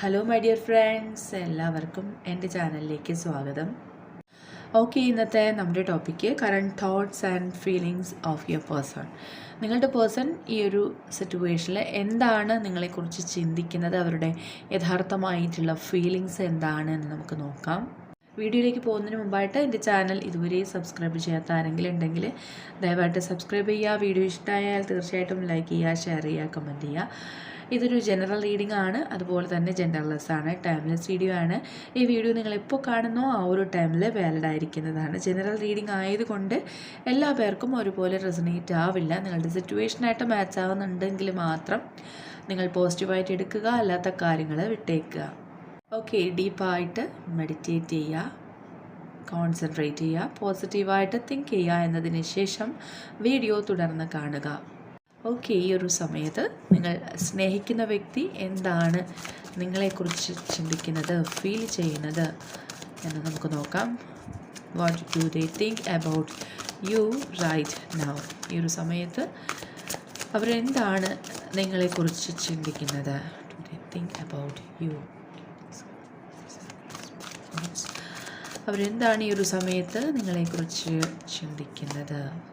Hello my dear friends എല്ലാവർക്കും എന്റെ ചാനലിലേക്ക് സ്വാഗതം. ഓക്കെ ഇന്നത്തെ നമ്മുടെ topic current thoughts and feelings of your person നിങ്ങളുടെ പേഴ്സൺ ഈ ഒരു സിറ്റുവേഷനിൽ എന്താണ് നിങ്ങളെക്കുറിച്ച് ചിന്തിക്കുന്നത്? അവരുടെ യഥാർത്ഥമായിട്ടുള്ള ഫീലിങ്സ് എന്താണ് എന്ന് നമുക്ക് നോക്കാം. വീഡിയോയിലേക്ക് പോകുന്നതിന് മുമ്പായിട്ട് എന്റെ ചാനൽ ഇതുവരെ സബ്സ്ക്രൈബ് ചെയ്യാത്ത ആരെങ്കിലും ഉണ്ടെങ്കിൽ ദയവായിട്ട് സബ്സ്ക്രൈബ് ചെയ്യുക. വീഡിയോ ഇഷ്ടമായാൽ തീർച്ചയായിട്ടും ലൈക്ക് ചെയ്യുക ഷെയർ ചെയ്യുക കമന്റ് ചെയ്യുക. ഇതൊരു ജനറൽ റീഡിംഗ് ആണ്. അതുപോലെ തന്നെ ജെൻഡർലെസ് ആണ്. ടൈംലെസ് വീഡിയോ ആണ്. ഈ വീഡിയോ നിങ്ങൾ എപ്പോൾ കാണുന്നോ ആ ഒരു ടൈമിൽ വാലിഡ് ആയിരിക്കുന്നതാണ്. ജനറൽ റീഡിംഗ് ആയതുകൊണ്ട് എല്ലാ പേർക്കും ഒരുപോലെ റെസനേറ്റ് ആവില്ല. നിങ്ങളുടെ സിറ്റുവേഷനായിട്ട് മാച്ച് ആവുന്നുണ്ടെങ്കിൽ മാത്രം നിങ്ങൾ പോസിറ്റീവായിട്ട് എടുക്കുക. അല്ലാത്ത കാര്യങ്ങൾ വിട്ടേക്കുക. ഓക്കെ ഡീപ്പായിട്ട് മെഡിറ്റേറ്റ് ചെയ്യുക. കോൺസെൻട്രേറ്റ് ചെയ്യുക. പോസിറ്റീവായിട്ട് തിങ്ക് ചെയ്യുക എന്നതിന് ശേഷം വീഡിയോ തുടർന്ന് കാണുക. ഓക്കെ ഈ ഒരു സമയത്ത് നിങ്ങൾ സ്നേഹിക്കുന്ന വ്യക്തി എന്താണ് നിങ്ങളെക്കുറിച്ച് ചിന്തിക്കുന്നത് ഫീൽ ചെയ്യുന്നത് എന്ന് നമുക്ക് നോക്കാം. What do they think about you right now ഈ ഒരു സമയത്ത് അവരെന്താണ് നിങ്ങളെക്കുറിച്ച് ചിന്തിക്കുന്നത്? തിങ്ക് അബൌട്ട് യു അവരെന്താണ് ഈ ഒരു സമയത്ത് നിങ്ങളെക്കുറിച്ച് ചിന്തിക്കുന്നത്?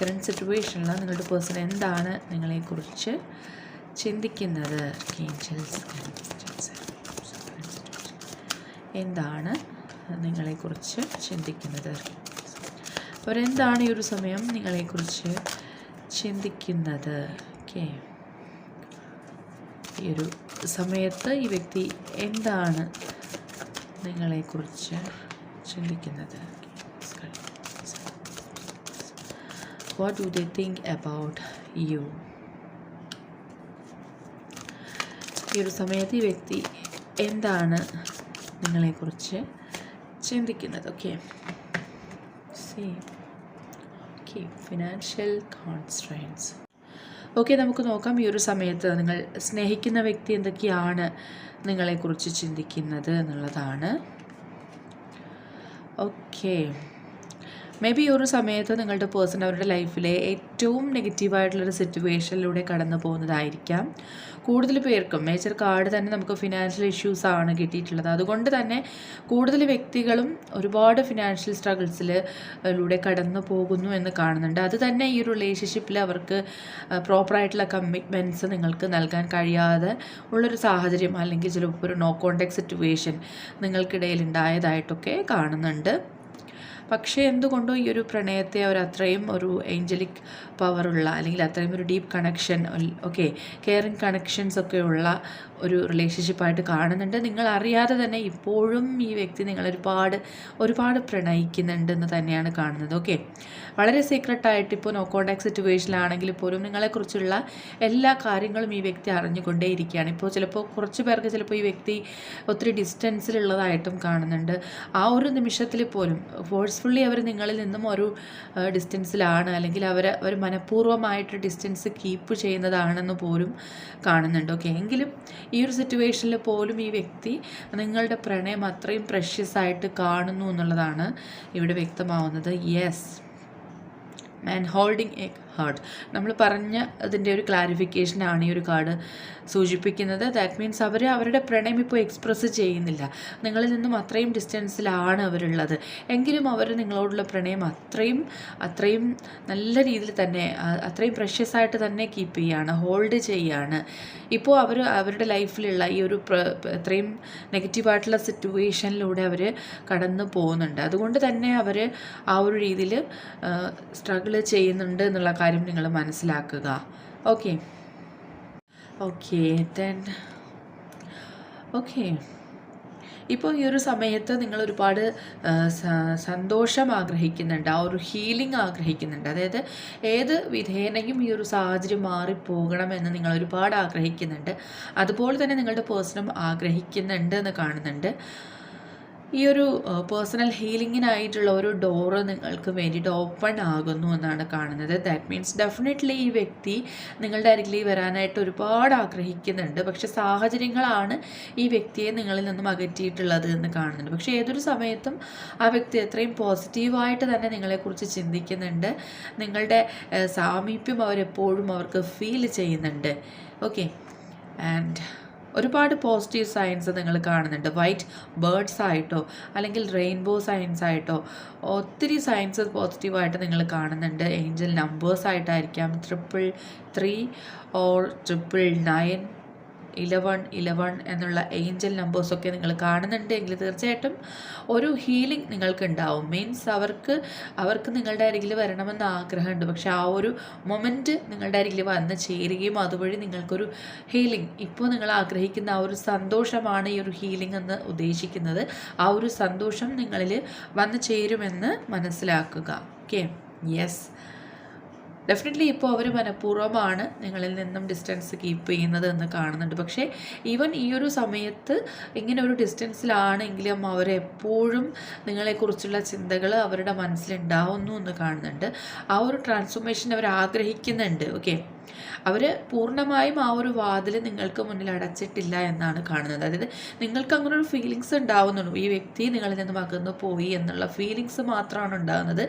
കറണ്ട് സിറ്റുവേഷനിൽ നിങ്ങളുടെ പേഴ്സൺ എന്താണ് നിങ്ങളെക്കുറിച്ച് ചിന്തിക്കുന്നത്? എന്താണ് നിങ്ങളെക്കുറിച്ച് ചിന്തിക്കുന്നത്? അവരെന്താണ് ഈ ഒരു സമയം നിങ്ങളെക്കുറിച്ച് ചിന്തിക്കുന്നത്? ഓക്കെ ഈ ഒരു സമയത്ത് ഈ വ്യക്തി എന്താണ് നിങ്ങളെക്കുറിച്ച് ചിന്തിക്കുന്നത്? What do they think about you? ഈ ഒരു സമയത്ത് ഈ വ്യക്തി എന്താണ് നിങ്ങളെക്കുറിച്ച് ചിന്തിക്കുന്നത്? Okay see okay financial constraints okay നമുക്ക് നോക്കാം. ഈ ഒരു സമയത്ത് നിങ്ങൾ സ്നേഹിക്കുന്ന വ്യക്തി എന്തൊക്കെയാണ് നിങ്ങളെക്കുറിച്ച് ചിന്തിക്കുന്നത് എന്നുള്ളതാണ്. ഓക്കെ മേ ബി ഒരു സമയത്ത് നിങ്ങളുടെ പേഴ്സൺ അവരുടെ ലൈഫിലെ ഏറ്റവും നെഗറ്റീവായിട്ടുള്ളൊരു സിറ്റുവേഷനിലൂടെ കടന്നു പോകുന്നതായിരിക്കാം. കൂടുതൽ പേർക്കും മേജർ കാർഡ് തന്നെ നമുക്ക് ഫിനാൻഷ്യൽ ഇഷ്യൂസ് ആണ് കിട്ടിയിട്ടുള്ളത്. അതുകൊണ്ട് തന്നെ കൂടുതൽ വ്യക്തികളും ഒരുപാട് ഫിനാൻഷ്യൽ സ്ട്രഗിൾസിലൂടെ കടന്നു പോകുന്നു എന്ന് കാണുന്നുണ്ട്. അത് തന്നെ ഈ റിലേഷൻഷിപ്പിൽ അവർക്ക് പ്രോപ്പറായിട്ടുള്ള കമ്മിറ്റ്മെന്റ്സ് നിങ്ങൾക്ക് നൽകാൻ കഴിയാതെ ഉള്ളൊരു സാഹചര്യം അല്ലെങ്കിൽ ചിലപ്പോൾ ഒരു നോ കോണ്ടാക്ട് സിറ്റുവേഷൻ നിങ്ങൾക്കിടയിൽ ഉണ്ടായതായിട്ടൊക്കെ കാണുന്നുണ്ട്. പക്ഷേ എന്തുകൊണ്ടോ ഈ ഒരു പ്രണയത്തെ അവർ അത്രയും ഒരു ഏഞ്ചലിക് പവറുള്ള അല്ലെങ്കിൽ അത്രയും ഒരു deep connection okay caring connections ഒക്കെ ഉള്ള ഒരു റിലേഷൻഷിപ്പായിട്ട് കാണുന്നുണ്ട്. നിങ്ങൾ അറിയാതെ തന്നെ ഇപ്പോഴും ഈ വ്യക്തി നിങ്ങളൊരുപാട് ഒരുപാട് ഒരുപാട് പ്രണയിക്കുന്നുണ്ടെന്ന് തന്നെയാണ് കാണുന്നത്. ഓക്കെ. വളരെ സീക്രട്ടായിട്ട് ഇപ്പോൾ നോ കോണ്ടാക്ട് സിറ്റുവേഷനിലാണെങ്കിൽ പോലും നിങ്ങളെക്കുറിച്ചുള്ള എല്ലാ കാര്യങ്ങളും ഈ വ്യക്തി അറിഞ്ഞുകൊണ്ടേ ഇരിക്കുകയാണ്. ഇപ്പോൾ ചിലപ്പോൾ കുറച്ച് പേർക്ക് ചിലപ്പോൾ ഈ വ്യക്തി ഒത്തിരി ഡിസ്റ്റൻസിലുള്ളതായിട്ടും കാണുന്നുണ്ട്. ആ ഒരു നിമിഷത്തിൽ പോലും ഫോഴ്സ്ഫുള്ളി അവർ നിങ്ങളിൽ നിന്നും ഒരു ഡിസ്റ്റൻസിലാണ് അല്ലെങ്കിൽ അവർ അവർ മനഃപൂർവമായിട്ട് ഡിസ്റ്റൻസ് കീപ്പ് ചെയ്യുന്നതാണെന്ന് പോലും കാണുന്നുണ്ട്. ഓക്കെ എങ്കിലും ഈ ഒരു സിറ്റുവേഷനിൽ പോലും ഈ വ്യക്തി നിങ്ങളുടെ പ്രണയം അത്രയും പ്രഷ്യസ് ആയിട്ട് കാണുന്നു എന്നുള്ളതാണ് ഇവിടെ വ്യക്തമാവുന്നത്. Yes man holding a heart നമ്മൾ പറഞ്ഞ അതിന്റെ ഒരു ക്ലാരിഫിക്കേഷനാണ് ഈ ഒരു കാർഡ് സൂചിപ്പിക്കുന്നത്. ദാറ്റ് മീൻസ് അവർ അവരുടെ പ്രണയം ഇപ്പോൾ എക്സ്പ്രസ് ചെയ്യുന്നില്ല. നിങ്ങളിൽ നിന്നും അത്രയും ഡിസ്റ്റൻസിലാണ് അവരുള്ളത്. എങ്കിലും അവർ നിങ്ങളോടുള്ള പ്രണയം അത്രയും അത്രയും നല്ല രീതിയിൽ തന്നെ അത്രയും പ്രഷ്യസ് ആയിട്ട് തന്നെ കീപ്പ് ചെയ്യുകയാണ് ഹോൾഡ് ചെയ്യുകയാണ് ഇപ്പോൾ അവർ അവരുടെ ലൈഫിലുള്ള ഈ ഒരു അത്രയും നെഗറ്റീവായിട്ടുള്ള സിറ്റുവേഷനിലൂടെ അവർ കടന്നു പോകുന്നുണ്ട്. അതുകൊണ്ട് തന്നെ അവർ ആ ഒരു രീതിയിൽ സ്ട്രഗിൾ ചെയ്യുന്നുണ്ട് എന്നുള്ള കാര്യം നിങ്ങൾ മനസ്സിലാക്കുക. ഓക്കെ ഓക്കെ ദെൻ ഓക്കെ ഇപ്പോൾ ഈ ഒരു സമയത്ത് നിങ്ങൾ ഒരുപാട് സന്തോഷം ആഗ്രഹിക്കുന്നുണ്ട് ആ ഒരു ഹീലിംഗ് ആഗ്രഹിക്കുന്നുണ്ട്. അതായത് ഏത് വിധേനയും ഈ ഒരു സാഹചര്യം മാറിപ്പോകണമെന്ന് നിങ്ങൾ ഒരുപാട് ആഗ്രഹിക്കുന്നുണ്ട്. അതുപോലെ തന്നെ നിങ്ങളുടെ പേഴ്സണും ആഗ്രഹിക്കുന്നുണ്ട് എന്ന് കാണുന്നുണ്ട്. ഈ ഒരു പേഴ്സണൽ ഹീലിങ്ങിനായിട്ടുള്ള ഒരു ഡോറ് നിങ്ങൾക്ക് വേണ്ടിയിട്ട് ഓപ്പൺ ആകുന്നു എന്നാണ് കാണുന്നത്. ദാറ്റ് മീൻസ് ഡെഫിനറ്റ്ലി ഈ വ്യക്തി നിങ്ങളുടെ അരികിൽ വരാനായിട്ട് ഒരുപാട് ആഗ്രഹിക്കുന്നുണ്ട്. പക്ഷേ സാഹചര്യങ്ങളാണ് ഈ വ്യക്തിയെ നിങ്ങളിൽ നിന്നും അകറ്റിയിട്ടുള്ളത് എന്ന് കാണുന്നുണ്ട് പക്ഷേ ഏതൊരു സമയത്തും ആ വ്യക്തി എത്രയും പോസിറ്റീവായിട്ട് തന്നെ നിങ്ങളെക്കുറിച്ച് ചിന്തിക്കുന്നുണ്ട്. നിങ്ങളുടെ സാമീപ്യം അവരെപ്പോഴും അവർക്ക് ഫീൽ ചെയ്യുന്നുണ്ട്. ഓക്കെ ആൻഡ് ഒരുപാട് പോസിറ്റീവ് സയൻസ് നിങ്ങൾ കാണുന്നുണ്ട്. വൈറ്റ് ബേർഡ്സ് ആയിട്ടോ അല്ലെങ്കിൽ റെയിൻബോ സയൻസ് ആയിട്ടോ ഒത്തിരി സയൻസ് പോസിറ്റീവായിട്ട് നിങ്ങൾ കാണുന്നുണ്ട്. Angel numbers ആയിട്ടായിരിക്കാം. Triple three or triple nine eleven eleven എന്നുള്ള ഏഞ്ചൽ നമ്പേഴ്സൊക്കെ നിങ്ങൾ കാണുന്നുണ്ടെങ്കിൽ തീർച്ചയായിട്ടും ഒരു ഹീലിംഗ് നിങ്ങൾക്ക് ഉണ്ടാവും മീൻസ് അവർക്ക് അവർക്ക് നിങ്ങളുടെ അരികിൽ വരണമെന്ന് ആഗ്രഹമുണ്ട്. പക്ഷെ ആ ഒരു മൊമെന്റ് നിങ്ങളുടെ അരികിൽ വന്ന് ചേരുകയും അതുവഴി നിങ്ങൾക്കൊരു ഹീലിംഗ് ഇപ്പോൾ നിങ്ങൾ ആഗ്രഹിക്കുന്ന ആ ഒരു സന്തോഷമാണ് ഈ ഒരു ഹീലിംഗ് എന്ന് ഉദ്ദേശിക്കുന്നത്. ആ ഒരു സന്തോഷം നിങ്ങളിൽ വന്നു ചേരുമെന്ന് മനസ്സിലാക്കുക. ഓക്കെ യെസ് ഡെഫിനറ്റ്ലി ഇപ്പോൾ അവർ മനഃപൂർവമാണ് നിങ്ങളിൽ നിന്നും ഡിസ്റ്റൻസ് കീപ്പ് ചെയ്യുന്നത് എന്ന് കാണുന്നുണ്ട്. പക്ഷേ ഈവൻ ഈ ഒരു സമയത്ത് ഇങ്ങനെ ഒരു ഡിസ്റ്റൻസിലാണെങ്കിലും അവരെപ്പോഴും നിങ്ങളെക്കുറിച്ചുള്ള ചിന്തകൾ അവരുടെ മനസ്സിലുണ്ടാവുന്നു എന്ന് കാണുന്നുണ്ട്. ആ ഒരു ട്രാൻസ്ഫോർമേഷൻ അവർ ആഗ്രഹിക്കുന്നുണ്ട്. ഓക്കെ അവർ പൂർണമായും ആ ഒരു വാതിൽ നിങ്ങൾക്ക് മുന്നിൽ അടച്ചിട്ടില്ല എന്നാണ് കാണുന്നത്. അതായത് നിങ്ങൾക്ക് അങ്ങനെ ഒരു ഫീലിങ്സ് ഉണ്ടാവുന്നുള്ളൂ ഈ വ്യക്തി നിങ്ങളിൽ നിന്ന് അകന്നു പോയി എന്നുള്ള ഫീലിങ്സ് മാത്രമാണ് ഉണ്ടാകുന്നത്.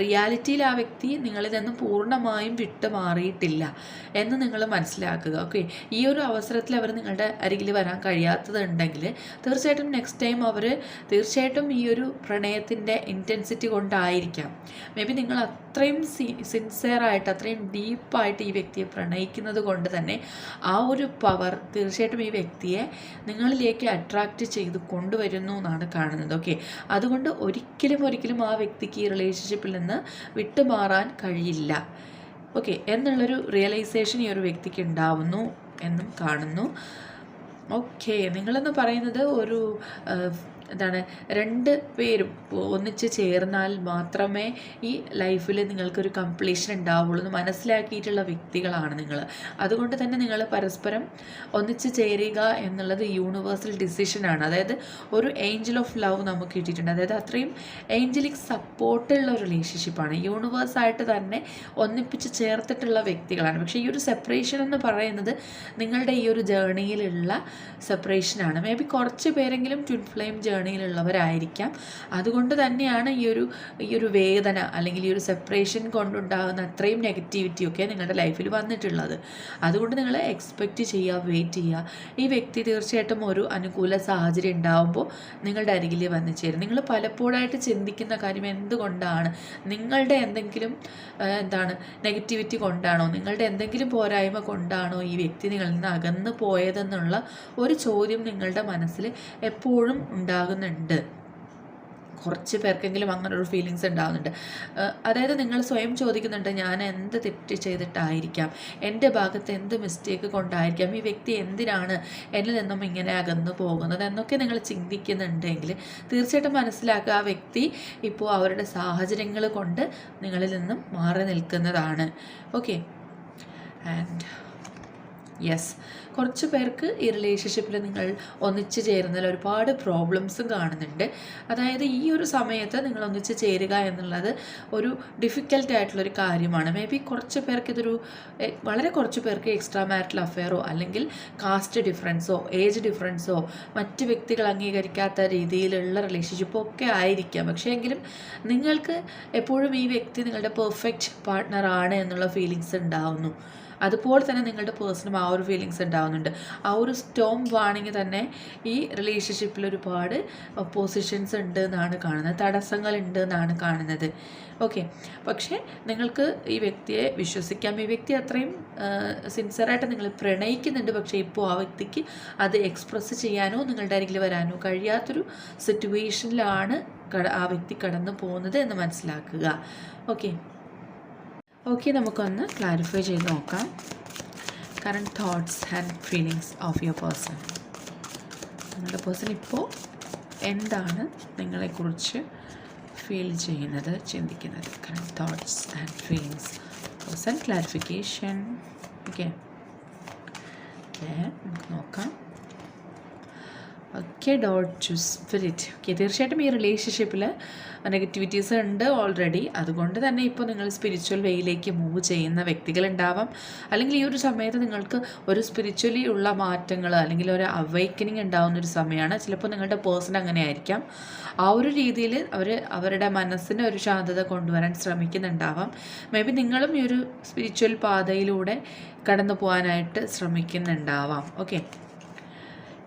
റിയാലിറ്റിയിൽ ആ വ്യക്തി നിങ്ങളിൽ നിന്ന് പൂർണമായും വിട്ടു മാറിയിട്ടില്ല എന്ന് നിങ്ങൾ മനസ്സിലാക്കുക. ഓക്കെ ഈ ഒരു അവസരത്തിൽ അവർ നിങ്ങളുടെ അരികിൽ വരാൻ കഴിയാത്തതുണ്ടെങ്കിൽ തീർച്ചയായിട്ടും നെക്സ്റ്റ് ടൈം അവർ തീർച്ചയായിട്ടും ഈ ഒരു പ്രണയത്തിന്റെ ഇന്റൻസിറ്റി കൊണ്ടായിരിക്കാം. മേ ബി നിങ്ങൾ അത്രയും സി സിൻസിയറായിട്ട് അത്രയും ഡീപ്പായിട്ട് ഈ വ്യക്തിയെ പ്രണയിക്കുന്നത് കൊണ്ട് തന്നെ ആ ഒരു പവർ തീർച്ചയായിട്ടും ഈ വ്യക്തിയെ നിങ്ങളിലേക്ക് അട്രാക്റ്റ് ചെയ്ത് കൊണ്ടുവരുന്നു എന്നാണ് കാണുന്നത്. ഓക്കെ അതുകൊണ്ട് ഒരിക്കലും ഒരിക്കലും ആ വ്യക്തിക്ക് ഈ റിലേഷൻഷിപ്പിൽ നിന്ന് വിട്ടുമാറാൻ കഴിയില്ല. ഓക്കെ എന്നുള്ളൊരു റിയലൈസേഷൻ ഈ ഒരു വ്യക്തിക്ക് ഉണ്ടാവുന്നു എന്നും കാണുന്നു. ഓക്കെ നിങ്ങളെന്ന് പറയുന്നത് ഒരു എന്താണ് രണ്ട് പേരും ഒന്നിച്ച് ചേർന്നാൽ മാത്രമേ ഈ ലൈഫിൽ നിങ്ങൾക്കൊരു കംപ്ലീഷൻ ഉണ്ടാവുള്ളൂ എന്ന് മനസ്സിലാക്കിയിട്ടുള്ള വ്യക്തികളാണ് നിങ്ങൾ അതുകൊണ്ട് തന്നെ നിങ്ങൾ പരസ്പരം ഒന്നിച്ച് ചേരുക എന്നുള്ളത് യൂണിവേഴ്സൽ ഡിസിഷനാണ് അതായത് ഒരു ഏഞ്ചൽ ഓഫ് ലവ് നമുക്ക് കിട്ടിയിട്ടുണ്ട്. അതായത് അത്രയും ഏഞ്ചലിക് സപ്പോർട്ടുള്ള ഒരു റിലേഷൻഷിപ്പാണ് യൂണിവേഴ്സായിട്ട് തന്നെ ഒന്നിപ്പിച്ച് ചേർത്തിട്ടുള്ള വ്യക്തികളാണ്. പക്ഷേ ഈ ഒരു സെപ്പറേഷൻ എന്ന് പറയുന്നത് നിങ്ങളുടെ ഈ ഒരു ജേർണിയിലുള്ള സെപ്പറേഷനാണ് മേ ബി കുറച്ച് പേരെങ്കിലും ട്വിൻ ഫ്ലെയിം ജേണിയിലുള്ളവരായിരിക്കാം അതുകൊണ്ട് തന്നെയാണ് ഈ ഒരു ഈ ഒരു വേദന അല്ലെങ്കിൽ ഈ ഒരു സെപ്പറേഷൻ കൊണ്ടുണ്ടാകുന്ന അത്രയും നെഗറ്റിവിറ്റിയൊക്കെ നിങ്ങളുടെ ലൈഫിൽ വന്നിട്ടുള്ളത്. അതുകൊണ്ട് നിങ്ങൾ എക്സ്പെക്റ്റ് ചെയ്യുക വെയിറ്റ് ചെയ്യുക. ഈ വ്യക്തി തീർച്ചയായിട്ടും ഒരു അനുകൂല സാഹചര്യം ഉണ്ടാകുമ്പോൾ നിങ്ങളുടെ അരികിൽ വന്നു ചേരും. നിങ്ങൾ പലപ്പോഴായിട്ട് ചിന്തിക്കുന്ന കാര്യം എന്തുകൊണ്ടാണ്? നിങ്ങളുടെ എന്തെങ്കിലും എന്താണ് നെഗറ്റിവിറ്റി കൊണ്ടാണോ? നിങ്ങളുടെ എന്തെങ്കിലും പോരായ്മ കൊണ്ടാണോ ഈ വ്യക്തി നിങ്ങളിൽ നിന്ന് അകന്നു പോയതെന്നുള്ള ഒരു ചോദ്യം നിങ്ങളുടെ മനസ്സിൽ എപ്പോഴും ഉണ്ടാകുന്നുണ്ട്. കുറച്ച് പേർക്കെങ്കിലും അങ്ങനെ ഒരു ഫീലിങ്സ് ഉണ്ടാകുന്നുണ്ട്. അതായത് നിങ്ങൾ സ്വയം ചോദിക്കുന്നുണ്ട് ഞാൻ എന്ത് തെറ്റ് ചെയ്തിട്ടായിരിക്കാം? എന്റെ ഭാഗത്ത് എന്ത് മിസ്റ്റേക്ക് കൊണ്ടായിരിക്കാം? ഈ വ്യക്തി എന്തിനാണ് എന്നിൽ നിന്നും ഇങ്ങനെ അകന്നു പോകുന്നത്? എന്നൊക്കെ നിങ്ങൾ ചിന്തിക്കുന്നുണ്ടെങ്കിൽ തീർച്ചയായിട്ടും മനസ്സിലാക്കുക ആ വ്യക്തി ഇപ്പോൾ അവരുടെ സാഹചര്യങ്ങൾ കൊണ്ട് നിങ്ങളിൽ നിന്നും മാറി നിൽക്കുന്നതാണ്. ഓക്കെ ആൻഡ് യെസ് കുറച്ച് പേർക്ക് ഈ റിലേഷൻഷിപ്പിൽ നിങ്ങൾ ഒന്നിച്ച് ചേരുന്നതിൽ ഒരുപാട് പ്രോബ്ലംസും കാണുന്നുണ്ട്. അതായത് ഈ ഒരു സമയത്ത് നിങ്ങൾ ഒന്നിച്ച് ചേരുക എന്നുള്ളത് ഒരു ഡിഫിക്കൽട്ട് ആയിട്ടുള്ളൊരു കാര്യമാണ്. മേ ബി കുറച്ച് പേർക്ക് ഇതൊരു വളരെ കുറച്ച് പേർക്ക് എക്സ്ട്രാ മാരിറ്റൽ അഫെയറോ അല്ലെങ്കിൽ കാസ്റ്റ് ഡിഫറൻസോ ഏജ് ഡിഫറൻസോ മറ്റ് വ്യക്തികൾ അംഗീകരിക്കാത്ത രീതിയിലുള്ള റിലേഷൻഷിപ്പോ ഒക്കെ ആയിരിക്കാം. പക്ഷേ എങ്കിലും നിങ്ങൾക്ക് എപ്പോഴും ഈ വ്യക്തി നിങ്ങളുടെ പെർഫെക്റ്റ് പാർട്ട്ണറാണ് എന്നുള്ള ഫീലിങ്സ് ഉണ്ടാവുന്നു. അതുപോലെ തന്നെ നിങ്ങളുടെ പേഴ്സണും ആ ഒരു ഫീലിങ്സ് ഉണ്ടാവുന്നുണ്ട്. ആ ഒരു സ്റ്റോം വാണിങ് തന്നെ ഈ റിലേഷൻഷിപ്പിൽ ഒരുപാട് പൊസിഷൻസ് ഉണ്ട് എന്നാണ് കാണുന്നത്. തടസ്സങ്ങൾ ഉണ്ട് എന്നാണ് കാണുന്നത്. ഓക്കെ പക്ഷേ നിങ്ങൾക്ക് ഈ വ്യക്തിയെ വിശ്വസിക്കാം. ഈ വ്യക്തി അത്രയും സിൻസിയറായിട്ട് നിങ്ങൾ പ്രണയിക്കുന്നുണ്ട്. പക്ഷേ ഇപ്പോൾ ആ വ്യക്തിക്ക് അത് എക്സ്പ്രസ് ചെയ്യാനോ നിങ്ങളുടെ അരികിൽ വരാനോ കഴിയാത്തൊരു സിറ്റുവേഷനിലാണ് ആ വ്യക്തി കടന്നു പോകുന്നത് എന്ന് മനസ്സിലാക്കുക. ഓക്കെ ഓക്കെ നമുക്കൊന്ന് ക്ലാരിഫൈ ചെയ്ത് നോക്കാം. Current thoughts and feelings of your person നിങ്ങളുടെ പേഴ്സൺ ഇപ്പോൾ എന്താണ് നിങ്ങളെക്കുറിച്ച് ഫീൽ ചെയ്യുന്നത് ചിന്തിക്കുന്നത്? Current thoughts and feelings person clarification okay നമുക്ക് നോക്കാം. Okay dot to spirit okay തീർച്ചയായിട്ടും ഈ റിലേഷൻഷിപ്പിൽ നെഗറ്റിവിറ്റീസ് ഉണ്ട് ഓൾറെഡി അതുകൊണ്ട് തന്നെ ഇപ്പോൾ നിങ്ങൾ സ്പിരിച്വൽ വേയിലേക്ക് മൂവ് ചെയ്യുന്ന വ്യക്തികളുണ്ടാവാം. അല്ലെങ്കിൽ ഈ ഒരു സമയത്ത് നിങ്ങൾക്ക് ഒരു സ്പിരിച്വലി ഉള്ള മാറ്റങ്ങൾ അല്ലെങ്കിൽ ഒരു അവൈക്കനിങ് ഉണ്ടാവുന്ന ഒരു സമയമാണ്. ചിലപ്പോൾ നിങ്ങളുടെ പേഴ്സൺ അങ്ങനെ ആയിരിക്കാം. ആ ഒരു രീതിയിൽ അവർ അവരുടെ മനസ്സിന് ഒരു ശാന്തത കൊണ്ടുവരാൻ ശ്രമിക്കുന്നുണ്ടാവാം. മേ ബി നിങ്ങളും ഈ ഒരു സ്പിരിച്വൽ പാതയിലൂടെ കടന്നു പോകാനായിട്ട് ശ്രമിക്കുന്നുണ്ടാവാം. ഓക്കെ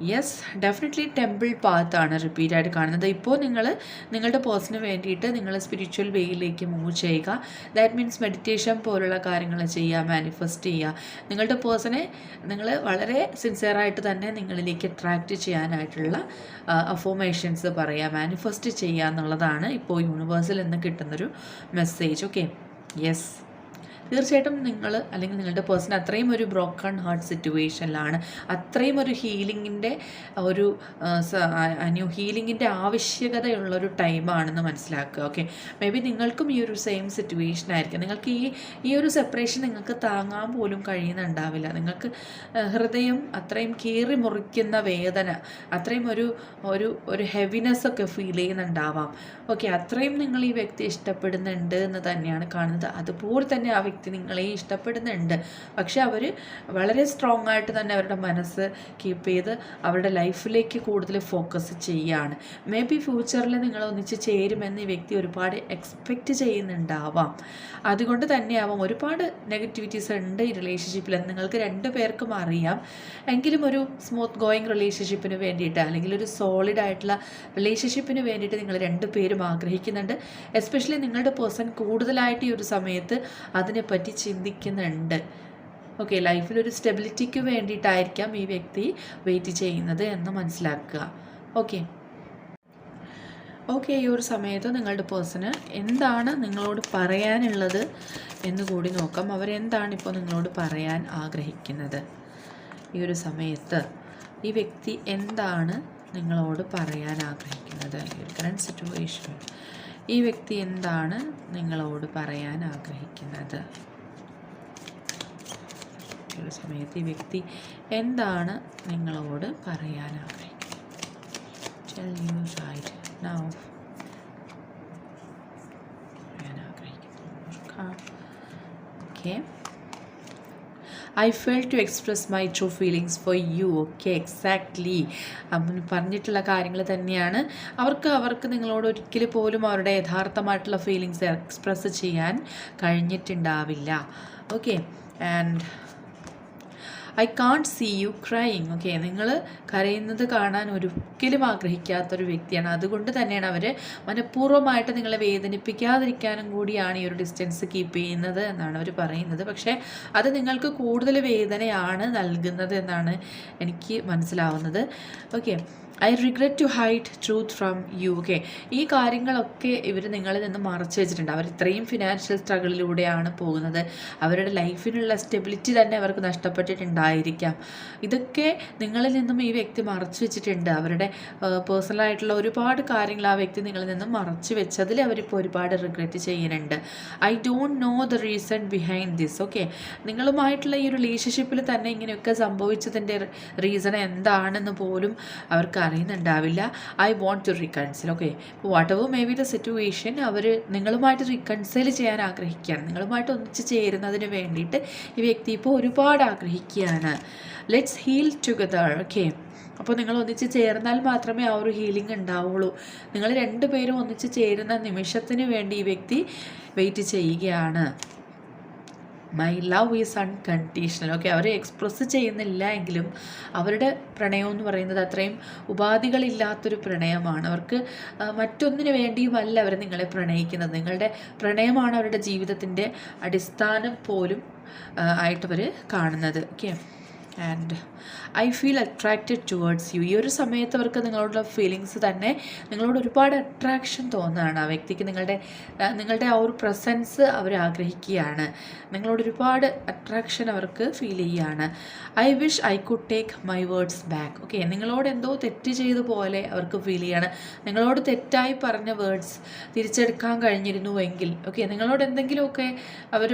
യെസ് ഡെഫിനറ്റ്ലി ടെമ്പിൾ പാത്താണ് റിപ്പീറ്റ് ആയിട്ട് കാണുന്നത്. ഇപ്പോൾ നിങ്ങൾ നിങ്ങളുടെ പേഴ്സണിന് വേണ്ടിയിട്ട് നിങ്ങൾ സ്പിരിച്വൽ വേയിലേക്ക് മൂവ് ചെയ്യുക. ദാറ്റ് മീൻസ് മെഡിറ്റേഷൻ പോലുള്ള കാര്യങ്ങൾ ചെയ്യുക മാനിഫെസ്റ്റ് ചെയ്യുക. നിങ്ങളുടെ പേഴ്സണെ നിങ്ങൾ വളരെ സിൻസിയറായിട്ട് തന്നെ നിങ്ങളിലേക്ക് അട്രാക്റ്റ് ചെയ്യാനായിട്ടുള്ള അഫോമേഷൻസ് പറയുക മാനിഫെസ്റ്റ് ചെയ്യുക എന്നുള്ളതാണ് ഇപ്പോൾ യൂണിവേഴ്സിൽ നിന്ന് കിട്ടുന്നൊരു മെസ്സേജ് ഓക്കെ യെസ് തീർച്ചയായിട്ടും നിങ്ങൾ അല്ലെങ്കിൽ നിങ്ങളുടെ പേഴ്സൺ അത്രയും ഒരു ബ്രോക്കൺ ഹാർട്ട് സിറ്റുവേഷനിലാണ് അത്രയും ഒരു ഹീലിങ്ങിന്റെ ഒരു അനു ഹീലിങ്ങിന്റെ ആവശ്യകതയുള്ളൊരു ടൈമാണെന്ന് മനസ്സിലാക്കുക. ഓക്കെ മേ ബി നിങ്ങൾക്കും ഈ ഒരു സെയിം സിറ്റുവേഷൻ ആയിരിക്കും. നിങ്ങൾക്ക് ഈ ഈ ഒരു സെപ്പറേഷൻ നിങ്ങൾക്ക് താങ്ങാൻ പോലും കഴിയുന്നുണ്ടാവില്ല. നിങ്ങൾക്ക് ഹൃദയം അത്രയും കീറി മുറിക്കുന്ന വേദന അത്രയും ഒരു ഒരു ഒരു ഹെവിനെസ് ഒക്കെ ഫീൽ ചെയ്യുന്നുണ്ടാവാം. ഓക്കെ അത്രയും നിങ്ങൾ ഈ വ്യക്തി ഇഷ്ടപ്പെടുന്നുണ്ട് എന്ന് തന്നെയാണ് കാണുന്നത്. അതുപോലെ തന്നെ ആ വ്യക്തി നിങ്ങളെ ഇഷ്ടപ്പെടുന്നുണ്ട്. പക്ഷെ അവർ വളരെ സ്ട്രോങ് ആയിട്ട് തന്നെ അവരുടെ മനസ്സ് കീപ്പ് ചെയ്ത് അവരുടെ ലൈഫിലേക്ക് കൂടുതൽ ഫോക്കസ് ചെയ്യുകയാണ് മേ ബി ഫ്യൂച്ചറിൽ നിങ്ങൾ ഒന്നിച്ച് ചേരുമെന്ന് ഈ വ്യക്തി ഒരുപാട് എക്സ്പെക്റ്റ് ചെയ്യുന്നുണ്ടാവാം. അതുകൊണ്ട് തന്നെയാവാം ഒരുപാട് നെഗറ്റിവിറ്റീസ് ഉണ്ട് ഈ റിലേഷൻഷിപ്പിൽ നിങ്ങൾക്ക് രണ്ട് പേർക്കും അറിയാം. എങ്കിലും ഒരു സ്മൂത്ത് ഗോയിങ് റിലേഷൻഷിപ്പിന് വേണ്ടിയിട്ട് അല്ലെങ്കിൽ ഒരു സോളിഡ് ആയിട്ടുള്ള റിലേഷൻഷിപ്പിന് വേണ്ടിയിട്ട് നിങ്ങൾ രണ്ട് പേരും ആഗ്രഹിക്കുന്നുണ്ട്. എസ്പെഷ്യലി നിങ്ങളുടെ പേഴ്സൺ കൂടുതലായിട്ട് ഈ ഒരു സമയത്ത് അതിനെപ്പറ്റി ചിന്തിക്കുന്നുണ്ട്. ഓക്കെ ഒരു സ്റ്റെബിലിറ്റിക്ക് വേണ്ടിയിട്ടായിരിക്കാം ഈ വ്യക്തി വെയിറ്റ് ചെയ്യുന്നത് എന്ന് മനസ്സിലാക്കുക. ഓക്കെ ഓക്കെ ഈ ഒരു സമയത്ത് നിങ്ങളുടെ പേഴ്സണ് എന്താണ് നിങ്ങളോട് പറയാനുള്ളത് എന്ന് കൂടി നോക്കാം. അവരെന്താണ് ഇപ്പോൾ നിങ്ങളോട് പറയാൻ ആഗ്രഹിക്കുന്നത്? ഈ ഒരു സമയത്ത് ഈ വ്യക്തി എന്താണ് നിങ്ങളോട് പറയാൻ ആഗ്രഹിക്കുന്നത്? ഈ ഒരു കറണ്ട് സിറ്റുവേഷൻ ഈ വ്യക്തി എന്താണ് നിങ്ങളോട് പറയാൻ ആഗ്രഹിക്കുന്നത്? സമയത്ത് ഈ വ്യക്തി എന്താണ് നിങ്ങളോട് പറയാൻ ആഗ്രഹിക്കുന്നത്? ആഗ്രഹിക്കുന്നു okay I fail to express my true feelings for you okay exactly പറഞ്ഞിട്ടുള്ള കാര്യങ്ങൾ തന്നെയാണ്. അവർക്ക് അവർക്ക് നിങ്ങളോട് ഒരിക്കൽ പോലും അവരുടെ യഥാർത്ഥമായിട്ടുള്ള ഫീലിങ്സ് എക്സ്പ്രസ് ചെയ്യാൻ കഴിഞ്ഞിട്ടുണ്ടാവില്ല okay and I can't see you crying okay നിങ്ങൾ കരയുന്നത് കാണാൻ ഒരിക്കലും ആഗ്രഹിക്കാത്തൊരു വ്യക്തിയാണ്. അതുകൊണ്ട് തന്നെയാണ് അവർ മനഃപൂർവമായിട്ട് നിങ്ങളെ വേദനിപ്പിക്കാതിരിക്കാനും കൂടിയാണ് ഈ ഒരു ഡിസ്റ്റൻസ് കീപ്പ് ചെയ്യുന്നത് എന്നാണ് അവർ പറയുന്നത്. പക്ഷേ അത് നിങ്ങൾക്ക് കൂടുതൽ വേദനയാണ് നൽകുന്നത് എന്നാണ് എനിക്ക് മനസ്സിലാവുന്നത്. Okay I regret to hide truth from you okay ഈ കാര്യങ്ങളൊക്കെ ഇവർ നിങ്ങളിൽ നിന്ന് മറച്ചു വെച്ചിട്ടുണ്ട്. അവർ ഇത്രയും ഫിനാൻഷ്യൽ സ്ട്രഗിളിലൂടെയാണ് പോകുന്നത്. അവരുടെ ലൈഫിനുള്ള സ്റ്റെബിലിറ്റി തന്നെ അവർക്ക് നഷ്ടപ്പെട്ടിട്ടുണ്ടായിരിക്കാം. ഇതൊക്കെ നിങ്ങളിൽ നിന്നും ഈ വ്യക്തി മറച്ചു വെച്ചിട്ടുണ്ട്. അവരുടെ പേഴ്സണലായിട്ടുള്ള ഒരുപാട് കാര്യങ്ങൾ ആ വ്യക്തി നിങ്ങളിൽ നിന്നും മറച്ചു വെച്ചതിൽ അവരിപ്പോൾ ഒരുപാട് റിഗ്രറ്റ് ചെയ്യുന്നുണ്ട്. I don't know the reason behind this okay നിങ്ങളുമായിട്ടുള്ള ഈ റിലേഷൻഷിപ്പിൽ തന്നെ ഇങ്ങനെയൊക്കെ സംഭവിച്ചതിന്റെ റീസൺ എന്താണെന്ന് പോലും അവർക്ക് അറിയുന്നുണ്ടാവില്ല I want to reconcile okay whatever may be the situation അവർ നിങ്ങളുമായിട്ട് റീകൺസൈൽ ചെയ്യാൻ ആഗ്രഹിക്കുകയാണ്. നിങ്ങളുമായിട്ട് ഒന്നിച്ച് ചേരുന്നതിന് വേണ്ടിയിട്ട് ഈ വ്യക്തി ഇപ്പോൾ ഒരുപാട് ആഗ്രഹിക്കുകയാണ്. ലെറ്റ്സ് ഹീൽ ടുഗദർ ഓക്കെ അപ്പോൾ നിങ്ങൾ ഒന്നിച്ച് ചേർന്നാൽ മാത്രമേ ആ ഒരു ഹീലിംഗ് ഉണ്ടാവുള്ളൂ. നിങ്ങൾ രണ്ടുപേരും ഒന്നിച്ച് ചേരുന്ന നിമിഷത്തിന് വേണ്ടി ഈ വ്യക്തി വെയിറ്റ് ചെയ്യുകയാണ്. My love is unconditional okay our express ചെയ്യുന്നില്ല എങ്കിലും അവരുടെ പ്രണയം എന്ന് പറയുന്നത് അത്രയും ഉപാധികളില്ലാത്തൊരു പ്രണയമാണ്. അവർക്ക് മറ്റൊന്നിനു വേണ്ടിയുമല്ല അവർ നിങ്ങളെ പ്രണയിക്കുന്നത്. നിങ്ങളുടെ പ്രണയമാണ് അവരുടെ ജീവിതത്തിന്റെ അടിസ്ഥാനം പോലും ആയിട്ടവർ കാണുന്നത്. Okay and I feel attracted towards you ഈ ഒരു സമയത്ത് അവർക്ക് നിങ്ങളോടുള്ള ഫീലിങ്സ് തന്നെ നിങ്ങളോട് ഒരുപാട് അട്രാക്ഷൻ തോന്നുകയാണ്. ആ വ്യക്തിക്ക് നിങ്ങളുടെ നിങ്ങളുടെ ആ ഒരു പ്രസൻസ് അവർ ആഗ്രഹിക്കുകയാണ്. നിങ്ങളോട് ഒരുപാട് അട്രാക്ഷൻ അവർക്ക് ഫീൽ ചെയ്യുകയാണ്. I wish I could take my words back okay നിങ്ങളോട് എന്തോ തെറ്റ് ചെയ്ത പോലെ അവർക്ക് ഫീൽ ചെയ്യാണ് നിങ്ങളോട് തെറ്റായി പറഞ്ഞ വേർഡ്സ് തിരിച്ചെടുക്കാൻ കഴിഞ്ഞിരുന്നുവെങ്കിൽ ഓക്കെ നിങ്ങളോട് എന്തെങ്കിലുമൊക്കെ അവർ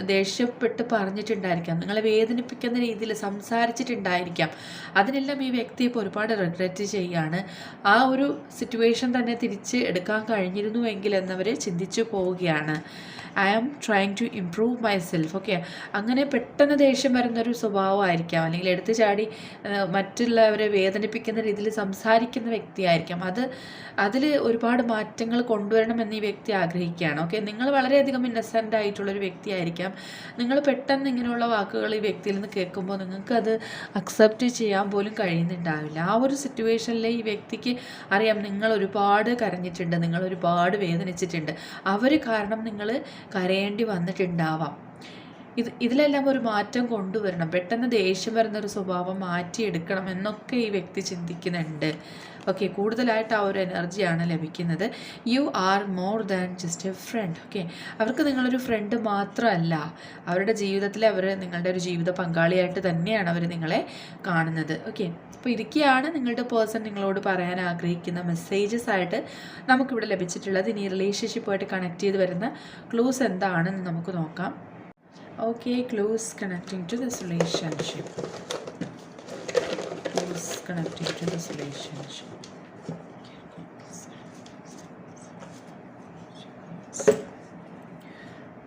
ദേഷ്യപ്പെട്ട് പറഞ്ഞിട്ടുണ്ടായിരിക്കാം. നിങ്ങളെ വേദനിപ്പിക്കുന്ന രീതിയിൽ സംസാരിച്ചിട്ടുണ്ടായിരിക്കാം. അതിനെല്ലാം ഈ വ്യക്തി ഇപ്പോൾ ഒരുപാട് റിഗ്രറ്റ് ചെയ്യുകയാണ് ആ ഒരു സിറ്റുവേഷൻ തന്നെ തിരിച്ച് എടുക്കാൻ കഴിഞ്ഞിരുന്നുവെങ്കിൽ എന്നവർ ചിന്തിച്ചു പോവുകയാണ്. I am trying to improve myself okay അങ്ങനെ പെട്ടെന്ന് ദേഷ്യം വരുന്നൊരു സ്വഭാവമായിരിക്കാം. അല്ലെങ്കിൽ എടുത്തു ചാടി മറ്റുള്ളവരെ വേദനിപ്പിക്കുന്ന രീതിയിൽ സംസാരിക്കുന്ന വ്യക്തിയായിരിക്കാം. അത് അതിൽ ഒരുപാട് മാറ്റങ്ങൾ കൊണ്ടുവരണമെന്ന് ഈ വ്യക്തി ആഗ്രഹിക്കുകയാണ് ഓക്കെ നിങ്ങൾ വളരെയധികം ഇന്നസെന്റ് ആയിട്ടുള്ളൊരു വ്യക്തിയായിരിക്കാം. നിങ്ങൾ പെട്ടെന്ന് ഇങ്ങനെയുള്ള വാക്കുകൾ ഈ വ്യക്തിയിൽ നിന്ന് കേൾക്കുമ്പോൾ നിങ്ങൾക്കത് അക്സെപ്റ്റ് ചെയ്യാൻ പോലും കഴിയുന്നുണ്ടാവില്ല. ആ ഒരു സിറ്റുവേഷനിൽ ഈ വ്യക്തിക്ക് അറിയാം നിങ്ങൾ ഒരുപാട് കരഞ്ഞിട്ടുണ്ട് നിങ്ങൾ ഒരുപാട് വേദനിച്ചിട്ടുണ്ട്. അവർ കാരണം നിങ്ങൾ കരയേണ്ടി വന്നിട്ടുണ്ടാവാം. ഇത് ഇതിലെല്ലാം ഒരു മാറ്റം കൊണ്ടുവരണം. പെട്ടെന്ന് ദേഷ്യം വരുന്ന ഒരു സ്വഭാവം മാറ്റിയെടുക്കണം എന്നൊക്കെ ഈ വ്യക്തി ചിന്തിക്കുന്നുണ്ട്. ഓക്കെ കൂടുതലായിട്ട് ആ ഒരു എനർജിയാണ് ലഭിക്കുന്നത്. You are more than just a friend okay അവർക്ക് നിങ്ങളൊരു ഫ്രണ്ട് മാത്രമല്ല. അവരുടെ ജീവിതത്തിൽ അവർ നിങ്ങളുടെ ഒരു ജീവിത പങ്കാളിയായിട്ട് തന്നെയാണ് അവർ നിങ്ങളെ കാണുന്നത് ഓക്കെ അപ്പോൾ ഇതൊക്കെയാണ് നിങ്ങളുടെ പേഴ്സൺ നിങ്ങളോട് പറയാൻ ആഗ്രഹിക്കുന്ന മെസ്സേജസ് ആയിട്ട് നമുക്കിവിടെ ലഭിച്ചിട്ടുള്ളത്. ഇനി റിലേഷൻഷിപ്പുമായിട്ട് കണക്ട് ചെയ്ത് വരുന്ന ക്ലൂസ് എന്താണെന്ന് നമുക്ക് നോക്കാം. Okay clues connecting to this relationship. Clues connecting to this relationship.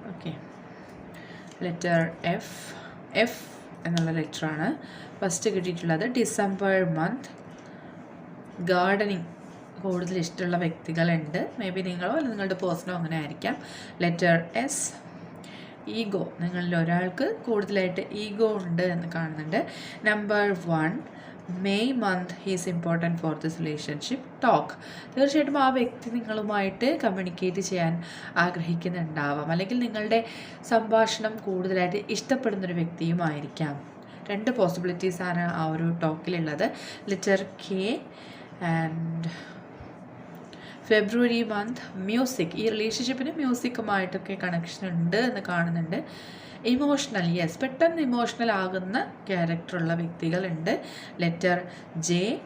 Okay letter F F എന്നുള്ള ലെറ്ററാണ് ഫസ്റ്റ് കിട്ടിയിട്ടുള്ളത് ഡിസംബർ മന്ത് ഗാർഡനിങ് കൂടുതൽ ഇഷ്ടമുള്ള വ്യക്തികളുണ്ട്. മേ ബി നിങ്ങളോ അല്ലെങ്കിൽ നിങ്ങളുടെ പേഴ്സണോ അങ്ങനെ ആയിരിക്കാം. ലെറ്റർ എസ് ഈഗോ നിങ്ങളിൽ ഒരാൾക്ക് കൂടുതലായിട്ട് ഈഗോ ഉണ്ട് എന്ന് കാണുന്നുണ്ട്. Number one May month he's important for this relationship talk തീർച്ചയായിട്ടും ആ വ്യക്തി നിങ്ങളുമായിട്ട് കമ്മ്യൂണിക്കേറ്റ് ചെയ്യാൻ ആഗ്രഹിക്കുന്നുണ്ടാവാം. അല്ലെങ്കിൽ നിങ്ങളുടെ സംഭാഷണം കൂടുതലായിട്ട് ഇഷ്ടപ്പെടുന്നൊരു വ്യക്തിയുമായിരിക്കാം രണ്ട് പോസിബിലിറ്റീസാണ് ആ ഒരു ടോക്കിലുള്ളത് letter K and February month music ഈ റിലേഷൻഷിപ്പിന് മ്യൂസിക്കുമായിട്ടൊക്കെ കണക്ഷൻ ഉണ്ട് എന്ന് കാണുന്നുണ്ട്. ഇമോഷണൽ യെസ് പെട്ടെന്ന് ഇമോഷണൽ ആകുന്ന ക്യാരക്ടറുള്ള വ്യക്തികളുണ്ട്. Letter J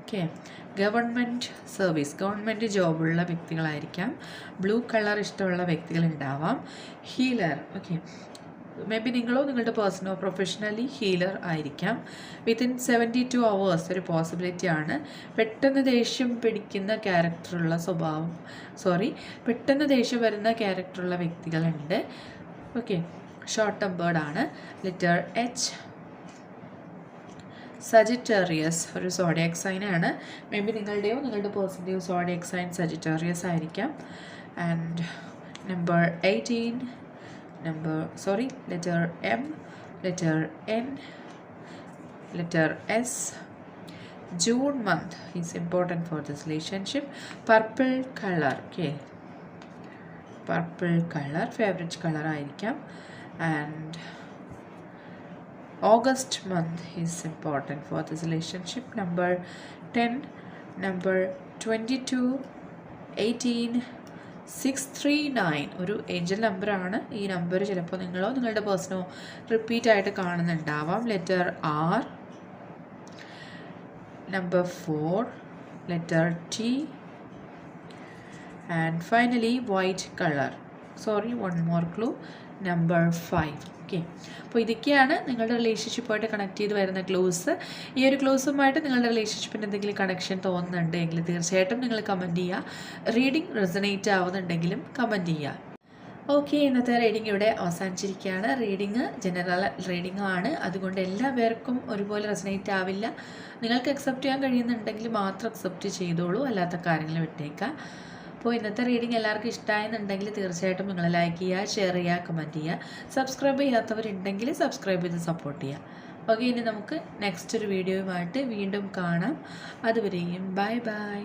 okay government service government ജോബുള്ള വ്യക്തികളായിരിക്കാം. ബ്ലൂ കളർ ഇഷ്ടമുള്ള വ്യക്തികളുണ്ടാവാം. ഹീലർ ഓക്കെ മേ ബി നിങ്ങളോ നിങ്ങളുടെ പേഴ്സണോ പ്രൊഫഷണലി ഹീലർ ആയിരിക്കാം. വിത്തിൻ സെവന്റി ടു അവേഴ്സ് ഒരു പോസിബിലിറ്റി ആണ്. പെട്ടെന്ന് ദേഷ്യം പിടിക്കുന്ന ക്യാരക്ടറുള്ള സ്വഭാവം സോറി പെട്ടെന്ന് ദേഷ്യം വരുന്ന ക്യാരക്ടറുള്ള വ്യക്തികളുണ്ട്. ഓക്കെ ഷോർട്ട് ടെമ്പേർഡ് ആണ് ലെറ്റർ എച്ച് സജിറ്റേറിയസ് ഒരു സോഡിയാക് സൈനാണ് മേ ബി നിങ്ങളുടെയോ നിങ്ങളുടെ പേഴ്സന്റെയോ സോഡിയാക് സൈൻ സജിറ്റേറിയസ് ആയിരിക്കാം and number eighteen number sorry letter M letter N letter S June month is important for this relationship purple color okay purple color favorite color ആയിരിക്കാം and August month is important for this relationship. Number 10 number 22 18 six three nine ഒരു നമ്പറാണ് ഈ number ചിലപ്പോൾ നിങ്ങളോ നിങ്ങളുടെ പേഴ്സണോ repeat ആയിട്ട് കാണുന്നുണ്ടാവാം. Letter R number four letter T and finally white colour sorry one more clue number five okay അപ്പോൾ ഇതൊക്കെയാണ് നിങ്ങളുടെ റിലേഷൻഷിപ്പുമായിട്ട് കണക്ട് ചെയ്ത് വരുന്ന ക്ലോസ് ഈ ഒരു ക്ലോസുമായിട്ട് നിങ്ങളുടെ റിലേഷൻഷിപ്പിന് എന്തെങ്കിലും കണക്ഷൻ തോന്നുന്നുണ്ട് എങ്കിൽ തീർച്ചയായിട്ടും നിങ്ങൾ കമന്റ് ചെയ്യുക റീഡിംഗ് റെസനേറ്റ് ആവുന്നുണ്ടെങ്കിലും കമന്റ് ചെയ്യുക ഓക്കെ ഇന്നത്തെ റീഡിംഗ് ഇവിടെ അവസാനിച്ചിരിക്കുകയാണ്. റീഡിങ് ജനറൽ റീഡിംഗ് ആണ്. അതുകൊണ്ട് എല്ലാ പേർക്കും ഒരുപോലെ റെസനേറ്റ് ആവില്ല. നിങ്ങൾക്ക് അക്സെപ്റ്റ് ചെയ്യാൻ കഴിയുന്നുണ്ടെങ്കിൽ മാത്രം അക്സെപ്റ്റ് ചെയ്തോളൂ. അല്ലാത്ത കാര്യങ്ങൾ വിട്ടേക്കുക അപ്പോൾ ഇന്നത്തെ റീഡിംഗ് എല്ലാവർക്കും ഇഷ്ടമായെന്നുണ്ടെങ്കിൽ തീർച്ചയായിട്ടും നിങ്ങൾ ലൈക്ക് ചെയ്യുക ഷെയർ ചെയ്യുക കമന്റ് ചെയ്യുക. സബ്സ്ക്രൈബ് ചെയ്യാത്തവരുണ്ടെങ്കിൽ സബ്സ്ക്രൈബ് ചെയ്ത് സപ്പോർട്ട് ചെയ്യുക. ഓക്കെ ഇനി നമുക്ക് നെക്സ്റ്റ് ഒരു വീഡിയോയുമായിട്ട് വീണ്ടും കാണാം. അതുവരെയും ബൈ ബൈ